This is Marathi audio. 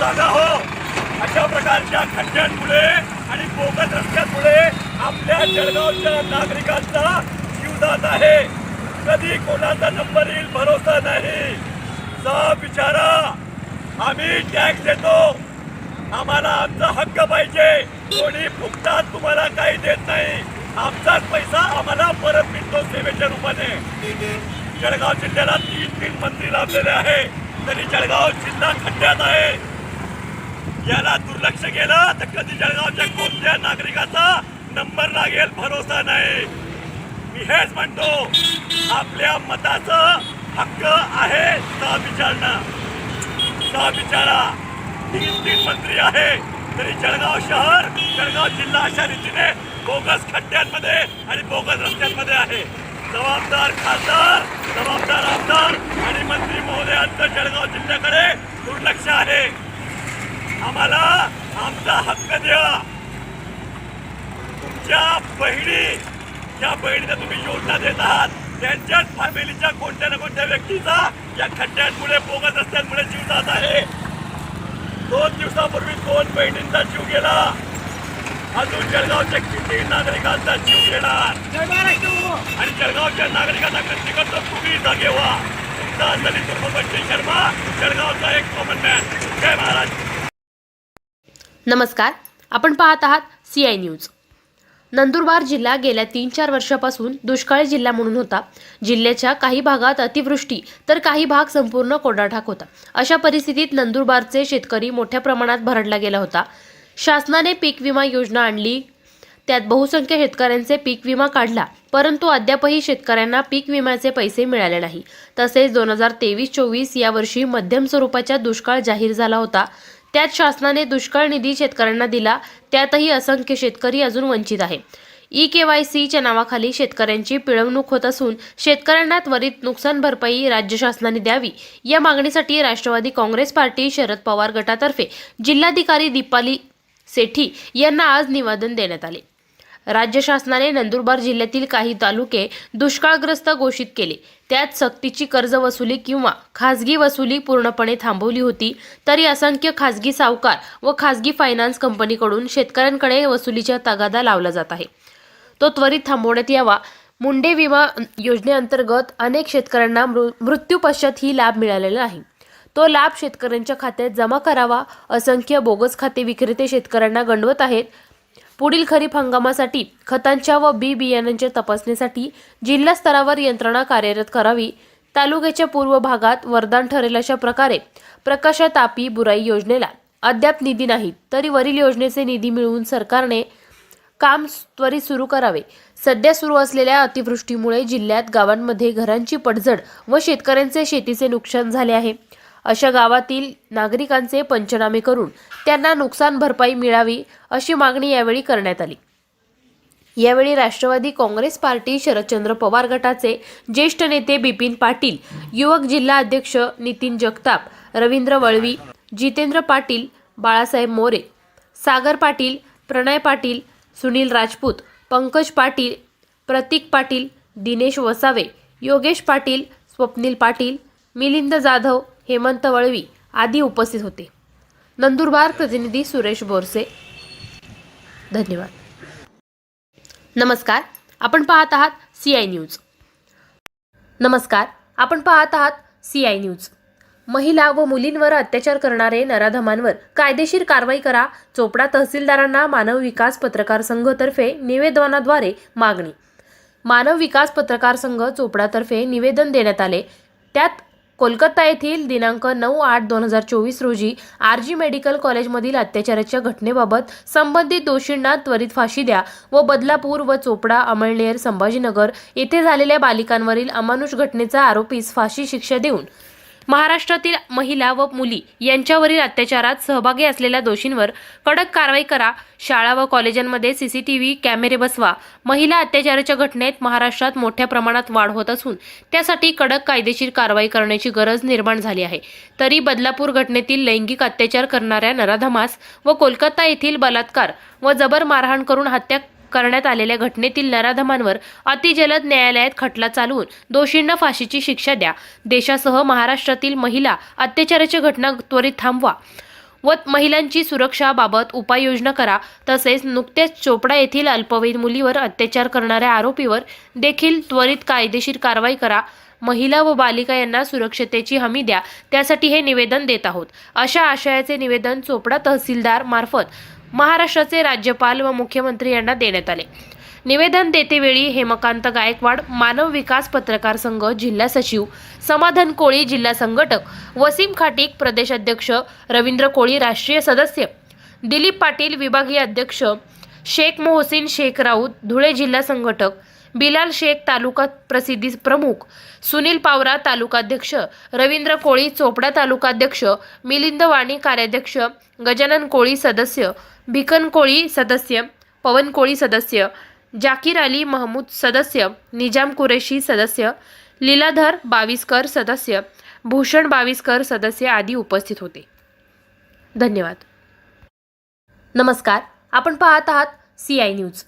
जागा हो. अशा प्रकारच्या खड्ड्यांमुळे आणि बोगस रस्त्यांमुळे आपल्या जळगावच्या नागरिकांचा जीव जात आहे. कधी कोणाचा नंबर येईल भरोसा नाही. सा विचारा आम्ही टॅक्स देतो. आम्हाला आमचा हक्क पाहिजे. कोणी फुकटात तुम्हाला काही देत नाही. आमचाच पैसा आम्हाला परत मिळतो सेवेच्या रूपाने. जळगाव जिल्ह्याला तीन तीन मंत्री लाभलेले आहे. तरी जळगाव जिल्हा खड्ड्यात आहे. याला दुर्लक्ष केलं तर कधी जळगावच्या कोणत्या नागरिकाचा नंबर लागेल भरोसा नाही. मी हेच म्हणतो आपल्या मताचं हक्क आहे ता विचारणं. ता विचारा. तीन तीन मंत्री आहे तरी जळगाव शहर जळगाव जिल्हा अशा रीतीने बोगस खड्ड्यांमध्ये आणि बोगस रस्त्यांमध्ये आहे. जबाबदार खासदार जबाबदार आमदार आणि मंत्री महोदयांचं जळगाव जिल्ह्याकडे दुर्लक्ष आहे. आम्हाला आमचा हक्क द्या. तुमच्या बहिणी ज्या बहिणीला तुम्ही योजना देत आहात त्यांच्याच फॅमिलीच्या कोणत्या ना कोणत्या व्यक्तीचा या खड्ड्यांमुळे बोगस रस्त्यांमुळे जीव जात आहे. दोन दिवसापूर्वी दोन बहिणींचा जीव गेला. अजून जळगावच्या किती नागरिकांचा जीव गेणार आणि जळगावच्या नागरिकांना करतो तुम्ही जागे व्हा तुमचा दलित उर्फ बंटी शर्मा जळगावचा एक कॉमन मॅन नमस्कार. आपण पाहत आहात सी आय न्यूज नंदुरबार जिल्हा गेल्या तीन चार वर्षापासून दुष्काळी जिल्हा म्हणून होता. जिल्ह्याच्या काही भागात अतिवृष्टी तर काही भाग संपूर्ण कोरडाठाक होता. अशा परिस्थितीत नंदुरबारचे शेतकरी मोठ्या प्रमाणात भरडला गेला होता. शासनाने पीक विमा योजना आणली. त्यात बहुसंख्य शेतकऱ्यांचे पीक विमा काढला. परंतु अद्यापही शेतकऱ्यांना पीक विम्याचे पैसे मिळाले नाही. तसेच दोन हजार तेवीस चोवीस या वर्षी मध्यम स्वरूपाचा दुष्काळ जाहीर झाला होता. त्यात शासनाने दुष्काळ निधी शेतकऱ्यांना दिला त्यातही असंख्य शेतकरी अजून वंचित आहे ई के वाय सीच्या नावाखाली शेतकऱ्यांची पिळवणूक होत असून शेतकऱ्यांना त्वरित नुकसान भरपाई राज्य शासनाने द्यावी या मागणीसाठी राष्ट्रवादी काँग्रेस पार्टी शरद पवार गटातर्फे जिल्हाधिकारी दीपाली सेठी यांना आज निवेदन देण्यात आले. राज्य शासनाने नंदुरबार जिल्ह्यातील काही तालुके दुष्काळग्रस्त घोषित केले. त्यात सक्तीची कर्ज वसुली किंवा खासगी वसुली पूर्णपणे थांबवली होती तरी असंख्य खासगी सावकार व खासगी फायनान्स कंपनीकडून शेतकऱ्यांकडे वसुलीचा तगादा लावला जात आहे. तो त्वरित थांबवण्यात यावा. मुंडे विमा योजनेअंतर्गत अनेक शेतकऱ्यांना मृ मृत्यूपश्चात ही लाभ मिळालेला नाही. तो लाभ शेतकऱ्यांच्या खात्यात जमा करावा असंख्य बोगस खाते विक्रेते शेतकऱ्यांना गंडवत आहेत पुढील खरीप हंगामासाठी खतांच्या व बी बियाण्यांच्या तपासणीसाठी जिल्हा स्तरावर यंत्रणा कार्यरत करावी. तालुक्याच्या पूर्व भागात वरदान ठरेल अशा प्रकारे प्रकाशा तापी बुराई योजनेला अद्याप निधी नाही. तरी वरील योजनेचे निधी मिळवून सरकारने काम त्वरित सुरू करावे. सध्या सुरू असलेल्या अतिवृष्टीमुळे जिल्ह्यात गावांमध्ये घरांची पडझड व शेतकऱ्यांचे शेतीचे नुकसान झाले आहे. अशा गावातील नागरिकांचे पंचनामे करून त्यांना नुकसान भरपाई मिळावी अशी मागणी यावेळी करण्यात आली. यावेळी राष्ट्रवादी काँग्रेस पार्टी शरदचंद्र पवार गटाचे ज्येष्ठ नेते बिपिन पाटील युवक जिल्हा अध्यक्ष नितीन जगताप रवींद्र वळवी जितेंद्र पाटील बाळासाहेब मोरे सागर पाटील प्रणय पाटील सुनील राजपूत पंकज पाटील प्रतीक पाटील दिनेश वसावे योगेश पाटील स्वप्नील पाटील मिलिंद जाधव हेमंत वळवी आदी उपस्थित होते. नंदुरबार प्रतिनिधी सुरेश बोरसे. धन्यवाद. नमस्कार आपण पाहत आहात सी आय न्यूज नमस्कार आपण पाहत आहात सी आय न्यूज महिला व मुलींवर अत्याचार करणारे नराधमांवर कायदेशीर कारवाई करा चोपडा तहसीलदारांना मानव विकास पत्रकार संघतर्फे निवेदनाद्वारे मागणी. मानव विकास पत्रकार संघ चोपडातर्फे निवेदन देण्यात आले. त्यात कोलकाता येथील दिनांक नऊ आठ दोन हजार चोवीस रोजी आर जी मेडिकल कॉलेजमधील अत्याचाराच्या घटनेबाबत संबंधित दोषींना त्वरित फाशी द्या व बदलापूर व चोपडा अमळनेर संभाजीनगर येथे झालेल्या बालिकांवरील अमानुष घटनेचा आरोपीस फाशी शिक्षा देऊन महाराष्ट्रातील महिला व मुली यांच्यावरील अत्याचारात सहभागी असलेल्या दोषींवर कडक कारवाई करा. शाळा व कॉलेजांमध्ये सीसीटीव्ही कॅमेरे बसवा. महिला अत्याचाराच्या घटनेत महाराष्ट्रात मोठ्या प्रमाणात वाढ होत असून त्यासाठी कडक कायदेशीर कारवाई करण्याची गरज निर्माण झाली आहे. तरी बदलापूर घटनेतील लैंगिक अत्याचार करणाऱ्या नराधमास व कोलकाता येथील बलात्कार व जबर मारहाण करून हत्या करण्यात आलेल्या घटनेतील नराधमांवर अतिजलद न्यायालयात खटला चालवून दोषींना फाशीची शिक्षा द्या. देशासह महाराष्ट्रातील महिला अत्याचाराच्या घटना त्वरित थांबवा व महिलांची सुरक्षाबाबत उपाययोजना करा. तसेच नुकतेच चोपडा येथील अल्पवयीन मुलीवर अत्याचार करणाऱ्या आरोपीवर देखील त्वरित कायदेशीर कारवाई करा. महिला व बालिका यांना सुरक्षतेची हमी द्या. त्यासाठी हे निवेदन देत आहोत. अशा आशयाचे निवेदन चोपडा तहसीलदार मार्फत महाराष्ट्राचे राज्यपाल व मुख्यमंत्री यांना देण्यात आले. निवेदन देतेवेळी हेमकांत गायकवाड मानव विकास पत्रकार संघ जिल्हा सचिव समाधान कोळी जिल्हा संघटक वसीम खाटीक प्रदेश अध्यक्ष रवींद्र कोळी राष्ट्रीय सदस्य दिलीप पाटील विभागीय अध्यक्ष शेख मोहसिन शेख राऊत धुळे जिल्हा संघटक बिलाल शेख तालुका प्रसिद्धी प्रमुख सुनील पावरा तालुकाध्यक्ष रवींद्र कोळी चोपडा तालुकाध्यक्ष मिलिंद वाणी कार्याध्यक्ष गजानन कोळी सदस्य भिकन कोळी सदस्य पवन कोळी सदस्य जाकीर अली महमूद सदस्य निजाम कुरेशी सदस्य लीलाधर बाविस्कर सदस्य भूषण बाविस्कर सदस्य आदी उपस्थित होते. धन्यवाद. नमस्कार. आपण पाहत आहात सी आय न्यूज